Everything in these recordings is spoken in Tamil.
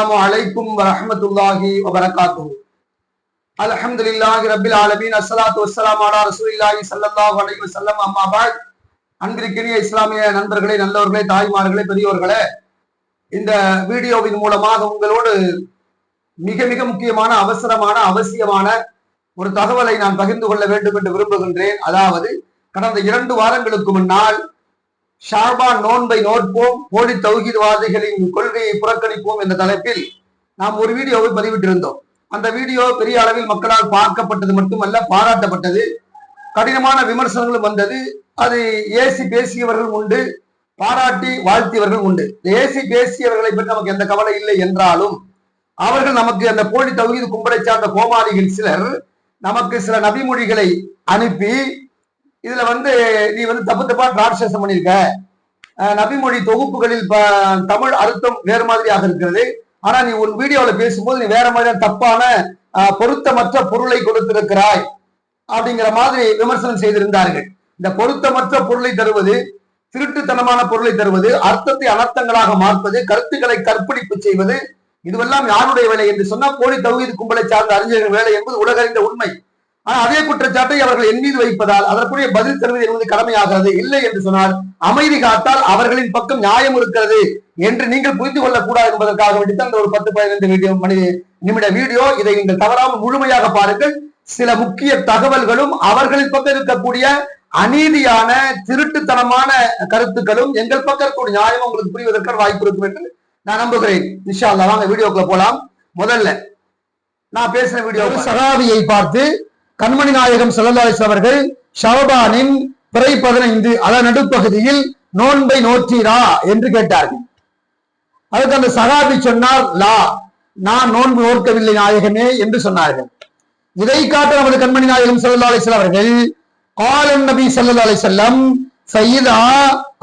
அஸ்ஸலாமு அலைக்கும் வரஹ்மத்துல்லாஹி வபரகாத்துஹு அல்ஹம்துலில்லாஹி ரப்பில் ஆலமீன் அஸ்ஸலாத்து வஸ்ஸலாமு அலா ரசூலில்லாஹி ஸல்லல்லாஹு அலைஹி வஸல்லம் அம்மா பஅத் அன்பிற்கினிய இஸ்லாமிய நண்பர்களே நல்லவர்களே தாய்மார்களே பெரியோர்களே இந்த வீடியோவின் மூலமாக உங்களோடு மிக மிக முக்கியமான அவசரமான அவசியமான ஒரு தகவலை நான் பகிர்ந்து கொள்ள வேண்டும் என்று விரும்புகின்றேன். அதாவது கடந்த இரண்டு வாரங்களுக்கு முன்னால் ஷாபான் நோன்பை நோட்போம் போலி தௌஹீத்வாதிகளின் கொள்கையை புறக்கணிப்போம் என்ற தலைப்பில் நாம் ஒரு வீடியோவை பதிவிட்டிருந்தோம். அந்த வீடியோ பெரிய அளவில் மக்களால் பார்க்கப்பட்டது மட்டுமல்ல பாராட்டப்பட்டது. கடினமான விமர்சனங்களும் வந்தது. அது ஏசி பேசியவர்கள் உண்டு பாராட்டி வாழ்த்தியவர்கள் உண்டு. ஏசி பேசியவர்களை பற்றி நமக்கு எந்த கவலை இல்லை என்றாலும் அவர்கள் நமக்கு அந்த போலி தகுதி கும்பலை சார்ந்த கோமாளிகள் சிலர் நமக்கு சில நபிமொழிகளை அனுப்பி இதுல வந்து நீ வந்து தப்பு தப்பா டிரான்ஸ்லேஷன் பண்ணிருக்க நபிமொழி தொகுப்புகளில் தமிழ் அர்த்தம் வேறு மாதிரியாக இருக்கிறது. ஆனா நீ உன் வீடியோல பேசும்போது நீ வேற மாதிரியான தப்பான பொருத்தமற்ற பொருளை கொடுத்திருக்கிறாய் அப்படிங்கிற மாதிரி விமர்சனம் செய்திருந்தார்கள். இந்த பொருத்தமற்ற பொருளை தருவது திருட்டுத்தனமான பொருளை தருவது அர்த்தத்தை அனர்த்தங்களாக மாற்றுவது கருத்துக்களை கற்பழிப்பு செய்வது இதுவெல்லாம் யாருடைய வேலை என்று சொன்னால் போலி தகுதி கும்பலை சார்ந்த அறிஞர்கள் வேலை என்பது உலகறிந்த உண்மை. ஆனால் அதே குற்றச்சாட்டை அவர்கள் என் மீது வைப்பதால் அதற்குரிய பதில் தருவது என்பது கடமையாகிறது. இல்லை என்று சொன்னால் அமைதி காத்தால் அவர்களின் பக்கம் நியாயம் இருக்கிறது என்று நீங்கள் புரிந்து கொள்ளக்கூடாது என்பதற்காக வேண்டித்தான் இந்த ஒரு பத்து பதினைந்து வீடியோ மணி நிமிட வீடியோ. இதை நீங்கள் தவறாமல் முழுமையாக பாருங்கள். சில முக்கிய தகவல்களும் அவர்களின் பக்கம் இருக்கக்கூடிய அநீதியான திருட்டுத்தனமான கருத்துக்களும் எங்கள் பக்கம் இருக்கக்கூடிய நியாயம் உங்களுக்கு புரிவதற்கான வாய்ப்பு இருக்கும் என்று நான் நம்புகிறேன். நிஷா அல்லாஹ் வாங்க வீடியோக்குள்ள போலாம். முதல்ல நான் பேசின வீடியோ சகாவியை பார்த்து கண்மணி நாயகம் செல்லல்லாஸ் அவர்கள் ஷவபானின் பிறை பதினைந்து அதன் நடுப்பகுதியில் நோன்பை நோற்றீரா என்று கேட்டார்கள். அதுக்கு அந்த சகாபி சொன்னார் லா நான் நோன்பு நோக்கவில்லை நாயகமே என்று சொன்னார்கள். இதை காட்ட நமது கண்மணி நாயகம் செல்லலாலை செல்வர்கள் அவர்கள் காலன் நபி ஸல்லல்லாஹு செல்லம் வஸல்லம் சையதா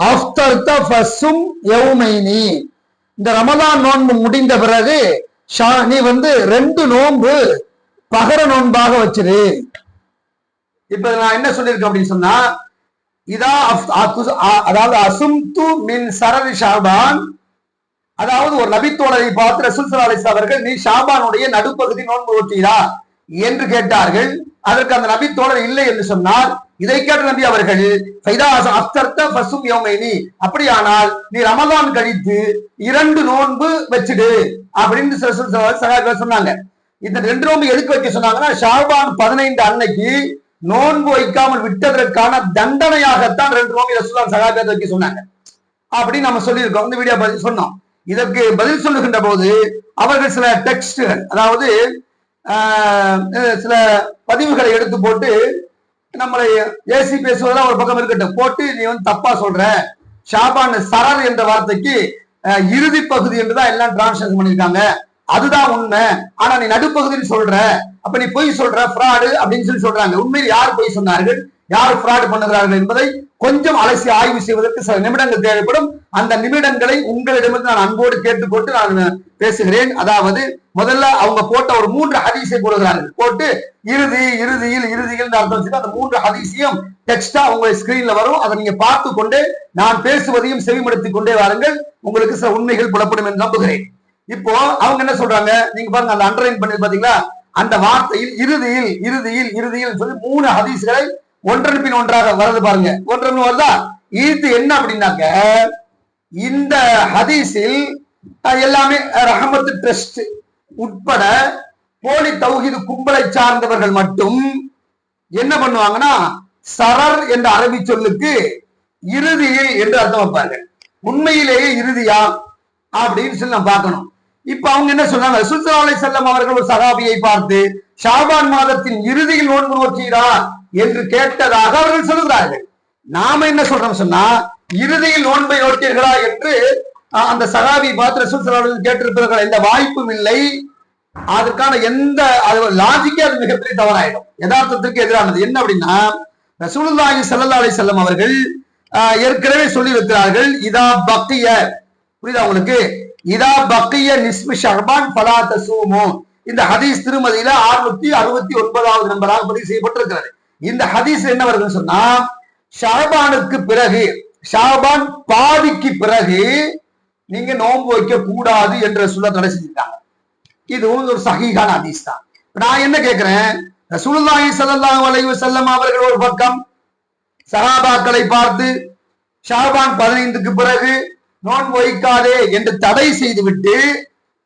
அஃப்தர்த ஃபஸும் யௌமைனி. இந்த ரமதான் நோன்பு முடிந்த பிறகு ஷா- நீ வந்து ரெண்டு நோன்பு பகர நோன்பாக வச்சிரு. இப்ப நான் என்ன சொல்லியிருக்கேன் அப்படின்னு சொன்னா இதா அதாவது அசும்து மின் சரதி ஷாபான். அதாவது ஒரு நபித்தோழரை பார்த்து ரசூல் ஸல்லல்லாஹு அவர்கள் நீ ஷாபானுடைய நடுப்பகுதி நோன்பு ஓட்டீரா என்று கேட்டார்கள். அதற்கு அந்த நபி தோழர் இல்லை என்று சொன்னார். இதை கேட்ட நபி அவர்கள் "ஃபைதா அப்படியானால் நீ ரமதான் கழித்து இரண்டு நோன்பு வச்சிடு. அப்படின்னு சொன்னாங்க. இந்த ரெண்டு நோன்பு எதுக்கு வைக்க சொன்னாங்கன்னா ஷாபான் பதினைந்து அன்னைக்கு நோன்பு வைக்காமல் விட்டதற்கான தண்டனையாகத்தான் ரெண்டு நோன்பு ரசூலான் சகாபியத்தை வைக்க சொன்னாங்க. அப்படி நம்ம சொல்லியிருக்கோம். இந்த வீடியோ பதில் சொன்னோம். இதற்கு பதில் சொல்லுகின்ற போது அவர்கள் சில டெக்ஸ்டுகள் அதாவது சில பதிவுகளை எடுத்து போட்டு நம்மளை ஏசி பேசுவதெல்லாம் ஒரு பக்கம் இருக்கட்டும். போட்டு நீ வந்து தப்பா சொல்ற. ஷாபான் சரர் என்ற வார்த்தைக்கு இறுதி பகுதி என்றுதான் எல்லாம் டிரான்ஸ்லேஷன் பண்ணியிருக்காங்க. அதுதான் உண்மை. ஆனா நீ நடுப்பகுதின்னு சொல்ற. அப்ப நீ பொய் சொல்ற ஃப்ராடு அப்படின்னு சொல்லி சொல்றாங்க. உண்மையில் யார் பொய் சொன்னார்கள்? யார் ஃப்ராடு பண்ணுகிறார்கள் என்பதை கொஞ்சம் அலசி ஆய்வு செய்வதற்கு சில நிமிடங்கள் தேவைப்படும். அந்த நிமிடங்களை உங்களிடமிருந்து நான் அன்போடு கேட்டுக்கொண்டு நான் பேசுகிறேன். அதாவது முதல்ல அவங்க போட்ட ஒரு மூன்று ஹதீஸை போடுகிறார்கள். போட்டு இறுதி இறுதியில் இறுதியில் அர்த்தம் வச்சுட்டு அந்த மூன்று ஹதீஸையும் டெக்ஸ்டா உங்க ஸ்கிரீன்ல வரும். அதை நீங்க பார்த்து கொண்டு நான் பேசுவதையும் செவிமடுத்திக் கொண்டே வாருங்கள். உங்களுக்கு சில உண்மைகள் புலப்படும் என்று நம்புகிறேன். இப்போ அவங்க என்ன சொல்றாங்க? நீங்க பாருங்க அந்த அண்டர்லைன் பண்ணி பாத்தீங்களா? அந்த வார்த்தையில் இறுதியில் இறுதியில் இறுதியில் சொல்லி மூணு ஹதீஸ்களை ஒன்றன் பின் ஒன்றாக வரது பாருங்க. ஒன்றன் வருதா? இது என்ன அப்படின்னாக்க இந்த ஹதீஸில் எல்லாமே ரஹமத்து ட்ரஸ்ட் உட்பட போலி தௌஹீது கும்பலை சார்ந்தவர்கள் மட்டும் என்ன பண்ணுவாங்கன்னா சரர் என்ற அரபி சொல்லுக்கு இறுதியில் என்று அர்த்தம் வைப்பாங்க. உண்மையிலேயே இறுதியா? அப்படின்னு சொல்லி நம்ம பார்க்கணும். இப்ப அவங்க என்ன சொன்னாங்க? சுல்தான் அலை செல்லம் அவர்கள் ஒரு சகாபியை பார்த்து ஷாபான் மாதத்தின் இறுதியில் நோன்பு நோற்றீரா என்று கேட்டதாக அவர்கள் சொல்கிறார்கள் நாம என்ன சொல்றோம் சொன்னா இறுதியில் நோன்பை நோட்டீர்களா என்று அஹ், அந்த சகாபி பார்த்து ரசூல் ஸல்லல்லாஹு கேட்டிருப்பதற்கான எந்த வாய்ப்பும் இல்லை. அதற்கான எந்த அது லாஜிக்கே அது மிகப்பெரிய தவறாயிடும். யதார்த்தத்திற்கு எதிரானது. என்ன அப்படின்னா ரசூலுல்லாஹி ஸல்லல்லாஹு செல்லம் அவர்கள் ஆஹ், ஏற்கனவே சொல்லியிருக்கிறார்கள் இதா பக்திய புரியுதா உங்களுக்கு? இதா பக்கிய நிஸ்மி ஷஹபான் பலா தசூமோ. இந்த ஹதீஸ் திருமதியில 669 அறுபத்தி ஒன்பதாவது நம்பராக பதிவு செய்யப்பட்டிருக்கிறது. இந்த ஹதீஸ் என்ன வருதுன்னு சொன்னா ஷாபானுக்கு பிறகு ஷாபான் பாதிக்கு பிறகு நீங்க நோன்பு வைக்க கூடாது என்ற சொல்ல தடை செஞ்சுட்டாங்க. இதுவும் ஒரு சகிகான ஹதீஸ் தான். நான் என்ன கேட்கிறேன் ரசூலுல்லாஹி ஸல்லல்லாஹு அலைஹி வஸல்லம் அவர்கள் ஒரு பக்கம் சஹாபாக்களை பார்த்து ஷாபான் பதினைந்துக்கு பிறகு நோன்பு வைக்காதே என்று தடை செய்துவிட்டு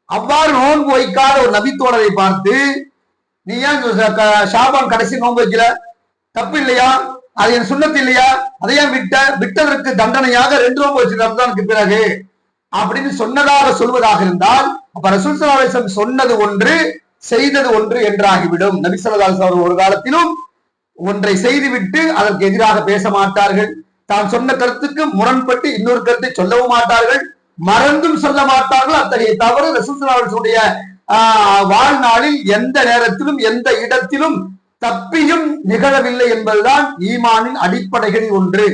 அவ்வாறு நோன்பு வைக்காத ஒரு நபித்தோழரை பார்த்து நீ ஏன் க- ஷாபான் கடைசி நோன்பு வைக்கல? தப்பு இல்லையா? அது என் சுண்ணத்து இல்லையா? அதை ஏன் விட்ட? விட்டதற்கு தண்டனையாக ரெண்டு நோன்பு வச்சு பிறகு. அப்படின்னு சொன்னதாக சொல்வதாக இருந்தால் அப்ப ரசூல் ஸல்லல்லாஹு சொன்னது ஒன்று செய்தது ஒன்று என்றாகிவிடும். நபி ஸல்லல்லாஹு ஒரு காலத்திலும் ஒன்றை செய்துவிட்டு அதற்கு எதிராக பேச மாட்டார்கள். தான் சொன்ன கருத்துக்கு முரண்பட்டு இன்னொரு கருத்தை சொல்லவும் மாட்டார்கள் மறந்தும் சொல்ல மாட்டார்கள். அத்தகைய தவறு ரசூசனாவுடைய வாழ்நாளில் எந்த நேரத்திலும் எந்த இடத்திலும் தப்பியும் நிகழவில்லை என்பதுதான் ஈமானின் அடிப்படைகளில் ஒன்று.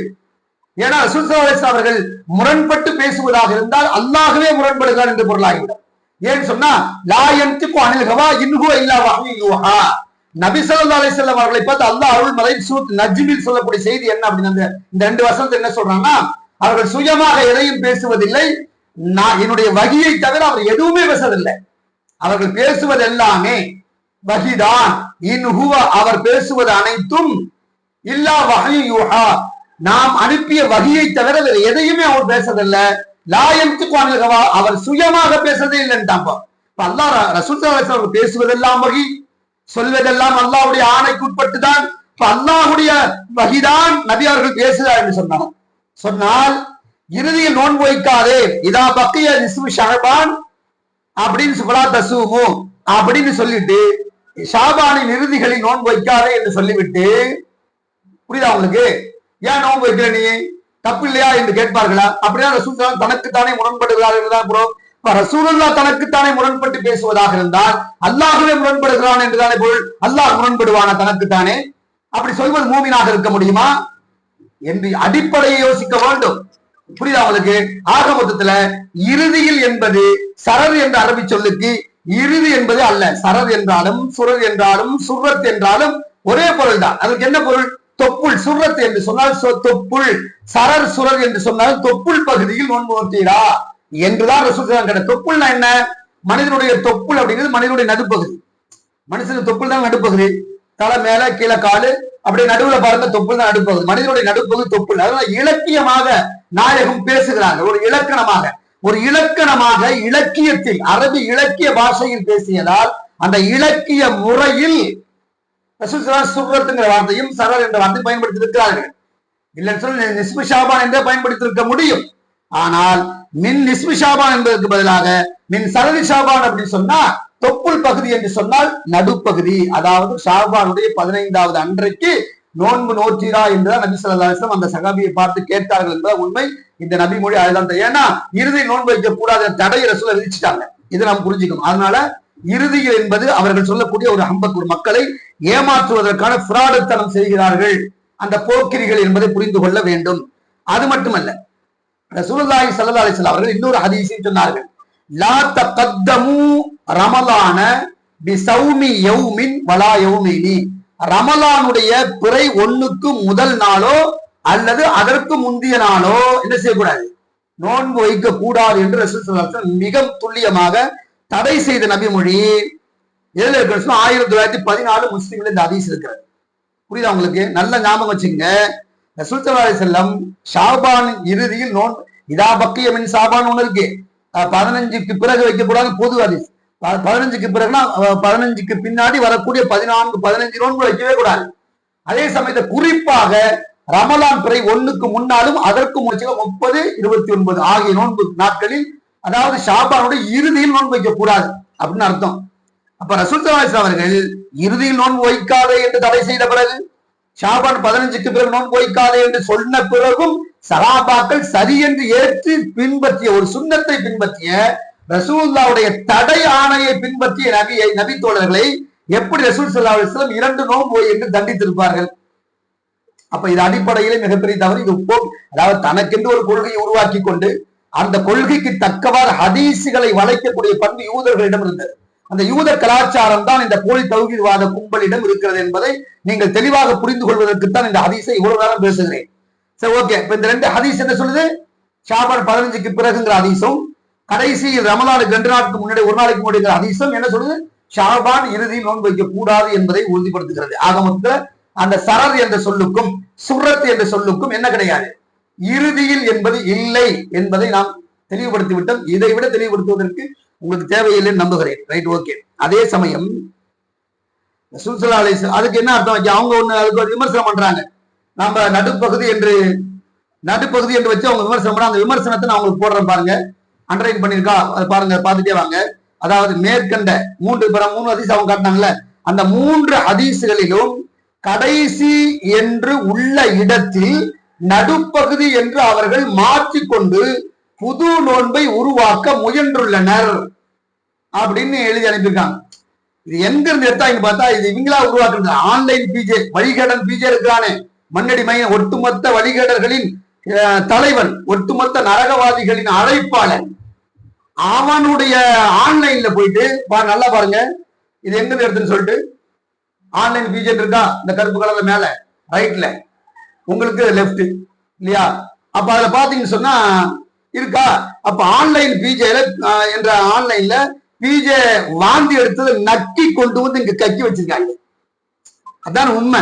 ஏன்னா ரசூல் அவர்கள் முரண்பட்டு பேசுவதாக இருந்தால் அல்லாகவே முரண்படுகிறார் என்று பொருளாகிவிடும். ஏன்னு சொன்னா லா யன்திகு அனில் ஹவா இல்லா யூஹா நபி அவர்களை பார்த்து அல்லாஹ் அருள்மலை சூத் நஜ்மில் சொல்லக்கூடிய செய்தி என்ன அப்படின்னு அந்த இந்த ரெண்டு வசனத்தை என்ன சொல்றாங்கன்னா அவர்கள் சுயமாக எதையும் பேசுவதில்லை. நான் என்னுடைய வகியை தவிர அவர் எதுவுமே பேசவில்லை அவர்கள் பேசுவது எல்லாமே வகிதான். இன்ஹுவ அவர் பேசுவது அனைத்தும் இல்லா வஹ்யு யூஹா. நாம் அனுப்பிய வகையை தவிர வேறு எதையுமே அவர் பேசதில்லை லாயம்க்கு குவானிலகவா அவர் சுயமாக பேசுறதே இல்லைன்ட்டாப்பா இப்ப அல்லாஹ் ரசூல் அவர் பேசுவதெல்லாம் வகி. சொல்வதெல்லாம் அல்லாவுடைய ஆணைக்கு உட்பட்டு தான் இப்ப அல்லாஹ்வுடைய வகிதான் நபி அவர்கள் பேசுகிறார் என்று சொன்னார் சொன்னால் இறுதியில் நோன்பு வைக்காதே. இதா பக்கிய நிசு ஷாபான் அப்படின்னு சுபலா தசூமு அப்படின்னு சொல்லிட்டு ஷாபானின் இறுதிகளில் நோன்பு வைக்காதே என்று சொல்லிவிட்டு புரியுதா உங்களுக்கு? ஏன் நோன்பு வைக்கிற நீ? தப்பு இல்லையா என்று கேட்பார்களா? அப்படியா தனக்கு தனக்குத்தானே முரண்படுகிறார்கள் என்றுதான் ப்ரோ ரசூலுல்லா தனக்குத்தானே முரண்பட்டு பேசுவதாக இருந்தால் அல்லாஹ்வே முரண்படுகிறான் என்றுதானே பொருள்? அல்லாஹ் முரண்படுவானா தனக்குத்தானே? அப்படி சொல்வது மூமினாக இருக்க முடியுமா? என்று அடிப்படையை யோசிக்க வேண்டும். புரியுதா உங்களுக்கு? ஆக மொத்தத்துல இறுதியில் என்பது சரர் என்ற அரபி சொல்லுக்கு இறுதி என்பது அல்ல. சரர் என்றாலும் சுரர் என்றாலும் சுரத் என்றாலும் ஒரே பொருள் தான். அதுக்கு என்ன பொருள்? தொப்புள் சுரத் என்று சொன்னால் தொப்புள். சரர் சுரர் என்று சொன்னால் தொப்புள் பகுதியில் நோன்பு என்றுதான் ரசூல் தொப்புள்னா என்ன? மனிதனுடைய தொப்புள் அப்படிங்கிறது மனிதனுடைய நடுப்பகுதி. மனுஷனுக்கு தொப்புள் தான் நடுப்பகுதி. தலை மேல கீழே காலு. அப்படியே நடுவுல பாருங்க தொப்புள் தான் நடுப்பகுதி. மனிதனுடைய நடுப்பகுதி தொப்புள். அதனால இலக்கியமாக நாயகம் பேசுகிறாங்க. ஒரு இலக்கணமாக. ஒரு இலக்கணமாக இலக்கியத்தில் அரபி இலக்கிய பாஷையில் பேசியதால் அந்த இலக்கிய முறையில் சுரத்துங்கிற வார்த்தையும் சரர் என்ற வார்த்தை பயன்படுத்தி இருக்கிறார்கள் இல்லைன்னு சொல்லி நிஸ்பு ஷாபான் என்றே பயன்படுத்தியிருக்க முடியும். ஆனால் மின் நிஸ்பு ஷாபான் என்பதற்கு பதிலாக மின் சரதி ஷாபான் அப்படின்னு சொன்னா தொப்புள் பகுதி என்று சொன்னால் நடுப்பகுதி. அதாவது ஷாபானுடைய பதினைந்தாவது அன்றைக்கு நோன்பு நோற்றீரா என்றுதான் நபி ஸல்லல்லாஹு அந்த சகாபியை பார்த்து கேட்டார்கள் என்பது உண்மை. இந்த நபி மொழி அதுதான் ஏன்னா இறுதி நோன்பு வைக்க கூடாத தடை ரசூல விதிச்சிட்டாங்க. இது நாம் புரிஞ்சுக்கணும். அதனால இறுதியில் என்பது அவர்கள் சொல்லக்கூடிய ஒரு ஹம்பக்கூர் மக்களை ஏமாற்றுவதற்கான பிராடுத்தனம் செய்கிறார்கள். அந்த போக்கிரிகள் என்பதை புரிந்து கொள்ள வேண்டும். அது மட்டுமல்ல ரசூலுல்லாஹி ஸல்லல்லாஹு அலைஹி வஸல்லம் அவர்கள் இன்னொரு ஹதீஸையும் சொன்னார்கள். லா தகத்தமு ரமலான பி சௌமி யௌமின் வலா யௌமினி. ரமலானுடைய பிறை ஒண்ணுக்கு முதல் நாளோ அல்லது அதற்கு முந்தைய நாளோ என்ன செய்யக்கூடாது? நோன்பு வைக்க கூடாது என்று ரசூல் ஸல்லல்லாஹு மிக துல்லியமாக தடை செய்த நபி மொழி எதுல இருக்கிற ஆயிரத்தி தொள்ளாயிரத்தி பதினாலு முஸ்லீம்ல இந்த ஹதீஸ் இருக்கிறது. புரியுதா உங்களுக்கு? நல்ல ஞாபகம் வச்சுங்க ரசூல் செல்லம் ஷாபான் இறுதியில் நோன் இதா பக்கிய மின் சாபான் ஒண்ணு இருக்கு. பதினஞ்சுக்கு பிறகு வைக்கக்கூடாது பொது ஹதீஸ். ப- பதினஞ்சுக்கு பிறகுனா பதினஞ்சுக்கு பின்னாடி வரக்கூடிய பதினான்கு பதினஞ்சு நோன்பு வைக்கவே கூடாது. அதே சமயத்தை குறிப்பாக ரமலான் பிறை ஒண்ணுக்கு முன்னாலும் அதற்கு முடிச்சு முப்பது இருபத்தி ஒன்பது ஆகிய நோன்பு நாட்களில் அதாவது ஷாபானுடைய இறுதியில் நோன்பு வைக்க கூடாது அப்படின்னு அர்த்தம். அப்ப ரசூல் அவர்கள் இறுதியில் நோன்பு வைக்காதே என்று தடை செய்த பிறகு ஷாபான் பதினஞ்சுக்கு பிறகு நோன்பு வைக்காதே என்று சொன்ன பிறகும் சகாபாக்கள் சரி என்று ஏற்று பின்பற்றிய ஒரு சுண்ணத்தை பின்பற்றிய ரசூல்லாவுடைய தடை ஆணையை பின்பற்றிய நபியை நபி தோழர்களை எப்படி ரசூல் சல்லா அலைஹி இரண்டு நோன்பு என்று தண்டித்திருப்பார்கள்? அப்ப இது அடிப்படையிலே மிகப்பெரிய தவறு. இது போ அதாவது தனக்கென்று ஒரு கொள்கையை உருவாக்கி கொண்டு அந்த கொள்கைக்கு தக்கவாறு ஹதீசுகளை வளைக்கக்கூடிய பண்பு யூதர்களிடம் இருந்தது. அந்த யூத கலாச்சாரம் தான் இந்த போலி தௌஹீத்வாத கும்பலிடம் இருக்கிறது என்பதை நீங்கள் தெளிவாக புரிந்து கொள்வதற்கு தான் இந்த ஹதீஸை இவ்வளவு நேரம் பேசுகிறேன். சரி ஓகே. இப்ப இந்த ரெண்டு ஹதீஸ் என்ன சொல்லுது? ஷாபான் பதினஞ்சுக்கு பிறகுங்கிற ஹதீஸும் கடைசியில் ரமலானுக்கு ரெண்டு நாளுக்கு முன்னாடி ஒரு நாளைக்கு முன்னாடி ஹதீஸும் என்ன சொல்லுது? ஷாபான் இறுதியில் நோன்பு வைக்க கூடாது என்பதை உறுதிப்படுத்துகிறது. ஆக மொத்தத்தில் அந்த சரர் என்ற சொல்லுக்கும் சுரத் என்ற சொல்லுக்கும் என்ன கிடையாது? இறுதியில் என்பது இல்லை என்பதை நாம் தெளிவுபடுத்தி விட்டோம் இதை விட தெளிவுபடுத்துவதற்கு உங்களுக்கு தேவையில்லைன்னு நம்புகிறேன். ரைட் ஓகே அதே சமயம் சுல்சலா அலிஸ் அதுக்கு என்ன அர்த்தம் அவங்க ஒண்ணு அதுக்கு ஒரு விமர்சனம் பண்றாங்க. நம்ம நடுப்பகுதி என்று நடுப்பகுதி என்று வச்சு அவங்க விமர்சனம் பண்றாங்க. அந்த விமர்சனத்தை நான் உங்களுக்கு போடுறேன் பாருங்க. அண்டர்லைன் பண்ணிருக்கா அது பாருங்க பார்த்துட்டே வாங்க. அதாவது மேற்கண்ட மூன்று பிற மூணு அதிசயம் அவங்க காட்டினாங்கல்ல அந்த மூன்று அதிசுகளிலும் கடைசி என்று உள்ள இடத்தில் நடுப்பகுதி என்று அவர்கள் மாற்றிக்கொண்டு புது நோன்பை உருவாக்க முயன்றுள்ளனர். அப்படின்னு எழுதி அனுப்பியிருக்காங்க. இது எங்க இருந்து எடுத்தாங்க பார்த்தா இது இவங்களா உருவாக்குறது ஆன்லைன் பிஜே வழிகடன் பிஜே இருக்கிறானே மண்ணடி மையம் ஒட்டுமொத்த வழிகடர்களின் தலைவன் ஒட்டுமொத்த நரகவாதிகளின் அழைப்பாளர். அவனுடைய ஆன்லைன்ல போயிட்டு பா நல்லா பாருங்க. இது எங்க எடுத்துன்னு சொல்லிட்டு ஆன்லைன் பிஜே இருக்கா? இந்த கருப்பு கலர்ல மேல ரைட்ல உங்களுக்கு லெஃப்ட் இல்லையா? அப்ப அதுல பாத்தீங்கன்னு சொன்னா இருக்கா? அப்ப ஆன்லைன் பிஜேல என்ற ஆன்லைன்ல பிஜே வாந்தி எடுத்ததை நக்கி கொண்டு வந்து இங்க கக்கி வச்சிருக்காங்க. அதான் உண்மை.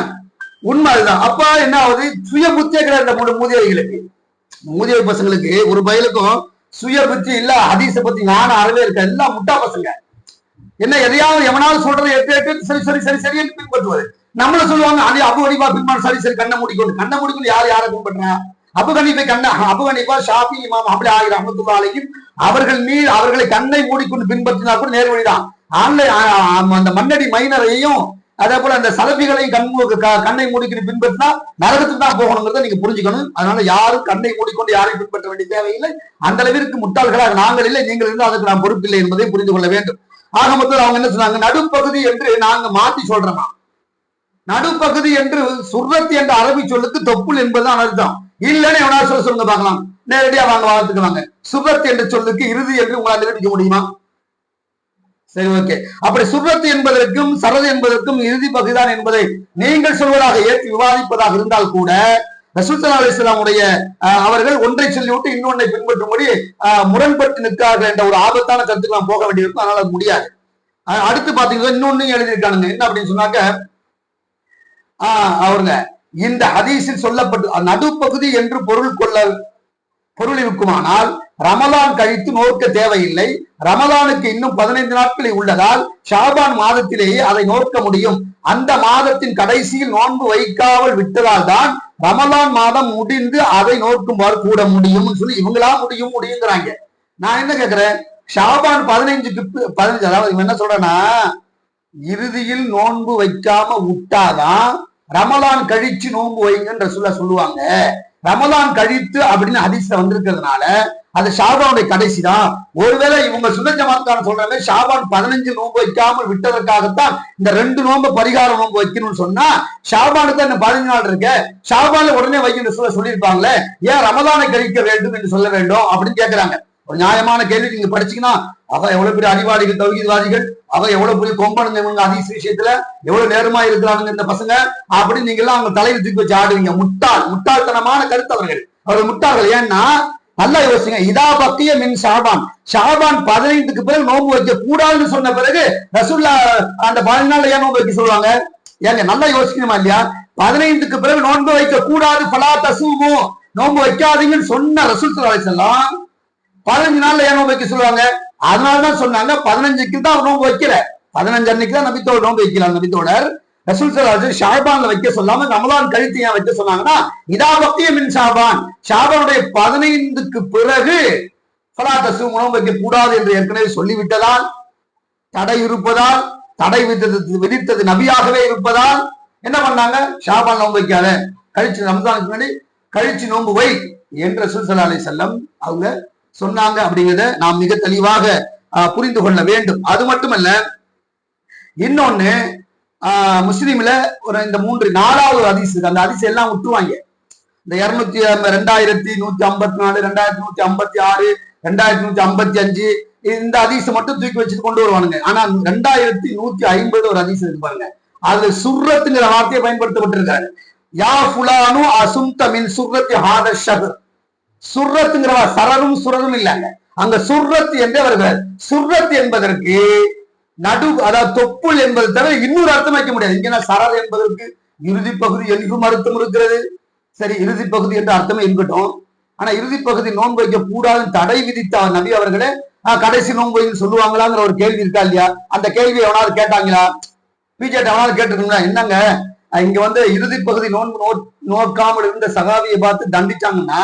உண்மை அதுதான். அப்ப என்ன ஆகுது? சுய புத்தியே கிடையாது இந்த மூணு மூதியவைகளுக்கு மூதியவை பசங்களுக்கு ஒரு பயலுக்கும் சுய புத்தி இல்ல அதிச பத்தி ஞானம் அறவே இருக்க எல்லாம் முட்டா பசங்க. என்ன எதையாவது எவனாவது சொல்றது எட்டு எட்டு சரி சரி சரி சரி பின்பற்றுவது. நம்மள சொல்லுவாங்க அது அபு ஹனீஃபா பின்பாடு சரி சரி கண்ணை மூடிக்கொண்டு. கண்ணை மூடிக்கொண்டு யார் யாரை பின்பற்றா அபுகணிப்பை கண்ண அபு ஷாஃபி இமாம் அப்படி ஆகிற ரஹமத்துல்லா அவர்கள் மீது அவர்களை கண்ணை மூடிக்கொண்டு பின்பற்றினா கூட நேர் வழிதான் ஆன்லைன் அந்த மண்ணடி மைனரையும் அதே போல அந்த சலபிகளையும் கண் க- கண்ணை மூடிக்கிட்டு பின்பற்றினா நரகத்துக்கு தான் போகணுங்கிறத நீங்க புரிஞ்சுக்கணும். அதனால யாரும் கண்ணை மூடிக்கொண்டு யாரையும் பின்பற்ற வேண்டிய தேவையில்லை. அந்த அளவிற்கு முட்டாள்களாக நாங்கள் இல்லை. நீங்கள் இருந்து அதுக்கு நாம் பொறுப்பில்லை என்பதை புரிந்து கொள்ள வேண்டும். ஆக மொத்தம் அவங்க என்ன சொன்னாங்க? நடுப்பகுதி என்று நாங்க மாத்தி சொல்றோமா? நடுப்பகுதி என்று சுர்ரத் என்ற அரபி சொல்லுக்கு தொப்புள் என்பதுதான் அர்த்தம். இல்லைன்னு எவனா சொல்ல சொல்லுங்க பார்க்கலாம். நேரடியா வாங்க வாழ்த்துக்குவாங்க சுபத் என்ற சொல்லுக்கு இறுதி என்று உங்களால் நிரூபிக்க முடியுமா? சரி ஓகே. அப்படி சுபத் என்பதற்கும் சரது என்பதற்கும் இறுதி பகுதிதான் என்பதை நீங்கள் சொல்வதாக ஏற்று விவாதிப்பதாக இருந்தால் கூட ரசூசல்லா அலிஸ்லாமுடைய அவர்கள் ஒன்றை சொல்லிவிட்டு இன்னொன்றை பின்பற்றும்படி முரண்பட்டு நிற்கிறார்கள் என்ற ஒரு ஆபத்தான கருத்துக்கு நாம் போக வேண்டியிருக்கும். அதனால அது முடியாது. அடுத்து பாத்தீங்கன்னா இன்னொன்னு எழுதியிருக்கானுங்க. என்ன அப்படின்னு சொன்னாக்க ஆஹ் அவருங்க இந்த ஹதீஸில் சொல்லப்பட்டு நடுப்பகுதி என்று பொருள் கொள்ள பொருள் இருக்குமானால் ரமலான் கழித்து நோக்க தேவையில்லை. ரமலானுக்கு இன்னும் பதினைந்து நாட்களே உள்ளதால் ஷாபான் மாதத்திலேயே அதை நோக்க முடியும். அந்த மாதத்தின் கடைசியில் நோன்பு வைக்காமல் விட்டதால் தான் ரமலான் மாதம் முடிந்து அதை நோக்குமாறு கூட முடியும்னு சொல்லி இவங்களா முடியும் முடியுங்கிறாங்க. நான் என்ன கேக்குறேன்? ஷாபான் பதினைஞ்சுக்கு பதினஞ்சு அதாவது இவன் என்ன சொல்றேன்னா இறுதியில் நோன்பு வைக்காம விட்டாதான் ரமலான் கழிச்சு நோன்பு வைங்கன்ற சொல்ல சொல்லுவாங்க. ரமலான் கழித்து அப்படின்னு ஹதீஸ்ல வந்திருக்கிறதுனால அது ஷாபானுடைய கடைசி தான். ஒருவேளை இவங்க சுந்த ஜமாத்கான சொல்றாங்க ஷாபான் பதினஞ்சு நோன்பு வைக்காமல் விட்டதற்காகத்தான் இந்த ரெண்டு நோன்பு பரிகார நோன்பு வைக்கணும்னு சொன்னா ஷாபானு தான் இந்த பதினஞ்சு நாள் இருக்க. ஷாபான்ல உடனே வைக்கணும் சொல்ல சொல்லியிருப்பாங்களே ஏன் ரமதானை கழிக்க வேண்டும் என்று சொல்ல வேண்டும் அப்படின்னு கேட்கிறாங்க ஒரு நியாயமான கேள்வி நீங்க படிச்சீங்கன்னா அவ எவ்வளவு பெரிய அறிவாளிகள் தௌகிதவாதிகள் அவ எவ்வளவு பெரிய கொம்பனுங்க இவங்க அதீஸ் விஷயத்துல எவ்வளவு நேரமா இருக்கிறாங்க இந்த பசங்க அப்படின்னு நீங்க எல்லாம் அவங்க தலையில தூக்கி வச்சு ஆடுவீங்க. முட்டாள் முட்டாள்தனமான கருத்து அவர்கள் அவர்கள் முட்டாள்கள். ஏன்னா நல்லா யோசிங்க. இதா பத்திய மின் ஷாபான். ஷாபான் பதினைந்துக்கு பிறகு நோன்பு வைக்க கூடாதுன்னு சொன்ன பிறகு ரசுல்லா அந்த பதினஞ்சு நாள்ல ஏன் நோன்பு வைக்க சொல்லுவாங்க? ஏங்க நல்லா யோசிக்கணுமா இல்லையா? பதினைந்துக்கு பிறகு நோன்பு வைக்க கூடாது பலா தசுமோ. நோன்பு வைக்காதீங்கன்னு சொன்ன ரசூல் செல்லாம் பதினஞ்சு நாள்ல ஏன் நோம்பு வைக்க சொல்லுவாங்க? அதனாலதான் சொன்னாங்க பதினஞ்சுக்கு தான் அவர் நோன்பு வைக்கல. பதினஞ்சு அன்னைக்கு தான் நபித்தோட நோன்பு வைக்கல நபித்தோடர் ரசூல் சலாஜ் ஷாபான்ல வைக்க சொல்லாம ரமலான் கழித்து ஏன் வைக்க சொன்னாங்கன்னா இதா பக்திய மின் ஷாபான். ஷாபானுடைய பதினைந்துக்கு பிறகு பலாத்தசு உணவு வைக்க கூடாது என்று ஏற்கனவே சொல்லிவிட்டதால் தடை இருப்பதால் தடை விதித்தது விதித்தது நபியாகவே இருப்பதால் என்ன பண்ணாங்க? ஷாபான் நோன்பு வைக்காத. கழிச்சு ரம்ஜானுக்கு முன்னாடி கழிச்சு நோன்பு வை ரசூல் சுல்சலா அலி செல்லம் அவங்க சொன்னாங்க அப்படிங்கிறத நாம் மிக தெளிவாக புரிந்து கொள்ள வேண்டும். அது மட்டுமல்ல இன்னொன்னு முஸ்லீம்ல ஒரு இந்த மூன்று நாலாவது அதிசு அந்த அதிசு எல்லாம் விட்டுருவாங்க. இந்த இருநூத்தி ரெண்டாயிரத்தி நூத்தி ஐம்பத்தி நாலு ரெண்டாயிரத்தி நூத்தி ஐம்பத்தி ஆறு ரெண்டாயிரத்தி நூத்தி ஐம்பத்தி அஞ்சு இந்த அதிசை மட்டும் தூக்கி வச்சுட்டு கொண்டு வருவானுங்க. ஆனா ரெண்டாயிரத்தி நூத்தி ஐம்பது ஒரு அதிசு இருக்கு பாருங்க. அதுல சுர்ரத்துங்கிற வார்த்தையை பயன்படுத்தப்பட்டிருக்காரு. யா புலானு அசும்த மின் சுர்ரத்தி ஹாத ஷகர் சுர்ரத்துங்கிறவா? சரரும் சுரரும் இல்லைங்க அங்க சுர்ரத் என்றே வருகிறார் சுர்ரத் என்பதற்கு நடு அதாவது தொப்புள் என்பது தவிர இன்னொரு அர்த்தம் வைக்க முடியாது. இங்க சரர் என்பதற்கு இறுதி பகுதி என்றும் அர்த்தம் இருக்கிறது. சரி இறுதி பகுதி என்ற அர்த்தமே இருக்கட்டும். ஆனா இறுதி பகுதி நோன்பு வைக்க கூடாதுன்னு தடை விதித்த நபி அவர்களே. ஆஹ், கடைசி நோன்பு சொல்லுவாங்களாங்கிற ஒரு கேள்வி இருக்கா இல்லையா? அந்த கேள்வி எவனாவது கேட்டாங்களா? பிஜேடி எவனாவது கேட்டுருக்கீங்களா என்னங்க? இங்க வந்து இறுதி பகுதி நோன்பு நோ நோக்காமல் இருந்த சகாவியை பார்த்து தண்டிச்சாங்கன்னா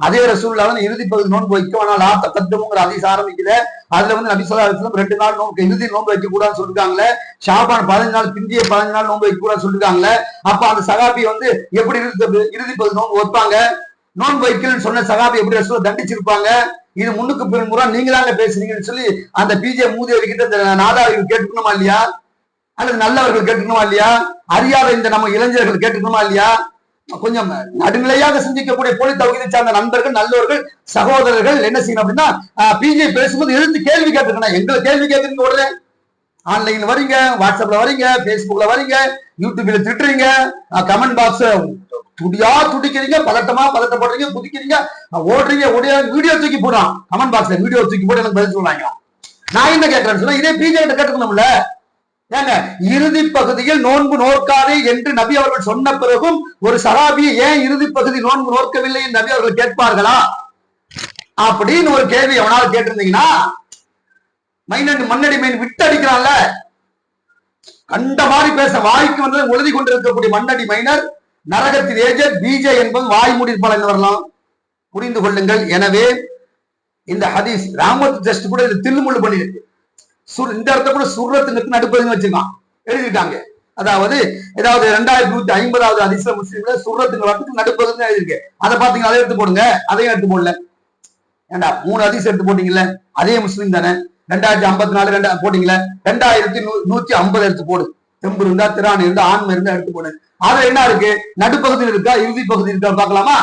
அதே ரசூல்லா வந்து இறுதி பகுதி நோன்பு வைக்க வேணாம். லாத்த தத்துவங்கிற அதிசயம் ஆரம்பிக்குது அதுல வந்து நபி சொல்லா அலிஸ்லாம் ரெண்டு நாள் நோன்பு இறுதி நோன்பு வைக்க கூடாதுன்னு சொல்லிருக்காங்களே ஷாபான் பதினஞ்சு நாள் பிந்திய பதினஞ்சு நாள் நோன்பு வைக்க கூடாதுன்னு சொல்லிருக்காங்களே அப்ப அந்த சகாபி வந்து எப்படி இறுதி இறுதி பகுதி நோன்பு வைப்பாங்க? நோன்பு வைக்கலன்னு சொன்ன சகாபி எப்படி ரசூல் தண்டிச்சிருப்பாங்க? இது முன்னுக்கு பின் முறை நீங்க தாங்க பேசுறீங்கன்னு சொல்லி அந்த பிஜே மூதேவி கிட்ட இந்த நாதாரிகள் கேட்டுக்கணுமா இல்லையா? அல்லது நல்லவர்கள் கேட்டுக்கணுமா இல்லையா? அறியாத இந்த நம்ம இளைஞர்கள் கேட்டுக்கணுமா இல்லையா? கொஞ்சம் நடுநிலையாக சிந்திக்கக்கூடிய போலி தகுதி சார்ந்த நண்பர்கள் நல்லவர்கள் சகோதரர்கள் என்ன செய்யணும் அப்படின்னா பிஜே பேசும்போது எழுந்து கேள்வி கேட்டுக்கணும் எங்களை கேள்வி கேட்குறீங்க உடனே. ஆன்லைன்ல வரீங்க வாட்ஸ்அப்ல வரீங்க பேஸ்புக்ல வரீங்க யூடியூப்ல திட்டுறீங்க கமெண்ட் பாக்ஸ் துடியா துடிக்கிறீங்க பதட்டமா பதட்டப்படுறீங்க குதிக்கிறீங்க ஓடுறீங்க ஓடியா வீடியோ தூக்கி போடுறான். கமெண்ட் பாக்ஸ்ல வீடியோ தூக்கி போட்டு எனக்கு பதில் சொல்றாங்க. நான் என்ன கேட்கறேன்னு சொன்னா இதே பிஜே கிட்ட கேட்டுக்கணும்ல. ஏங்க இறுதி பகுதியில் நோன்பு நோக்காதே என்று நபி அவர்கள் சொன்ன பிறகும் ஒரு சகாபியை ஏன் இறுதி பகுதி நோன்பு நோக்கவில்லை என்று நபி அவர்கள் கேட்பார்களா? அப்படின்னு ஒரு கேள்வி எவனாவது கேட்டிருந்தீங்கன்னா மைனன் மண்ணடி மைன் விட்டு அடிக்கிறான்ல கண்ட மாதிரி பேச வாய்க்கு வந்தது உழுதி கொண்டிருக்கக்கூடிய மண்ணடி மைனர் நரகத்தின் ஏஜர் பிஜே என்பது வாய் முடிப்பால் என்ன வரலாம் புரிந்து கொள்ளுங்கள். எனவே இந்த ஹதீஸ் ராமத் ஜஸ்ட் கூட இது தில்லுமுள்ளு பண்ணிருக்கு சுர் இந்த இடத்த கூட சுர்ரத்துக்கு நடுப்பதுன்னு வச்சிருக்கான். எழுதிட்டாங்க. அதாவது ஏதாவது ரெண்டாயிரத்தி நூத்தி ஐம்பதாவது அதிசய முஸ்லீம்ல சுர்ரத்துக்கு வரத்துக்கு நடுப்பதுன்னு எழுதிருக்கு அதை பாத்தீங்கன்னா அதை எடுத்து போடுங்க. அதையும் எடுத்து போடல. ஏண்டா மூணு அதிசயம் எடுத்து போட்டீங்கல்ல? அதே முஸ்லீம் தானே. ரெண்டாயிரத்தி ஐம்பத்தி நாலு ரெண்டா போட்டீங்களே ரெண்டாயிரத்தி நூ நூத்தி ஐம்பது எடுத்து போடு. தெம்பு இருந்தா திராணி இருந்தா ஆண்மை இருந்தா எடுத்து போடு. அதுல என்ன இருக்கு? நடுப்பகுதியில் இருக்கா? இறுதி பகுதி இருக்கா பாக்கலாமா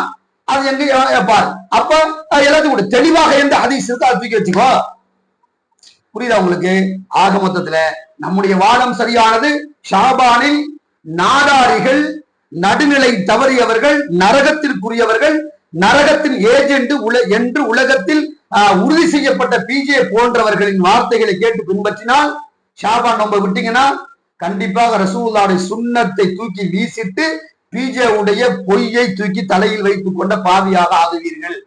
அது எங்க பாரு. அப்ப அது எல்லாத்தையும் கூட தெளிவாக எந்த அதிசயத்தை அது தூக்கி வச்சுக்கோ. புரியுதா உங்களுக்கு? ஆக மொத்தத்துல நம்முடைய வாதம் சரியானது ஷாபானில் நாடாரிகள் நடுநிலை தவறியவர்கள் நரகத்திற்குரியவர்கள் நரகத்தின் ஏஜென்ட் உல என்று உலகத்தில் உறுதி செய்யப்பட்ட பிஜே போன்றவர்களின் வார்த்தைகளை கேட்டு பின்பற்றினால் ஷாபான் நம்ம விட்டீங்கன்னா கண்டிப்பாக ரசூலுல்லாஹ்வுடைய சுண்ணத்தை தூக்கி வீசிட்டு பிஜேவுடைய பொய்யை தூக்கி தலையில் வைத்துக் கொண்ட பாவியாக ஆகுவீர்கள்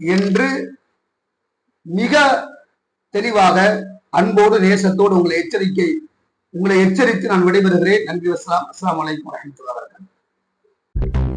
என்று மிக தெளிவாக அன்போடு நேசத்தோடு உங்களை எச்சரிக்கை உங்களை எச்சரித்து நான் விடைபெறுகிறேன். நன்றி அஸ்லாம் அஸ்லாம் வலைக்கம் வரமத்துல்லாஹ்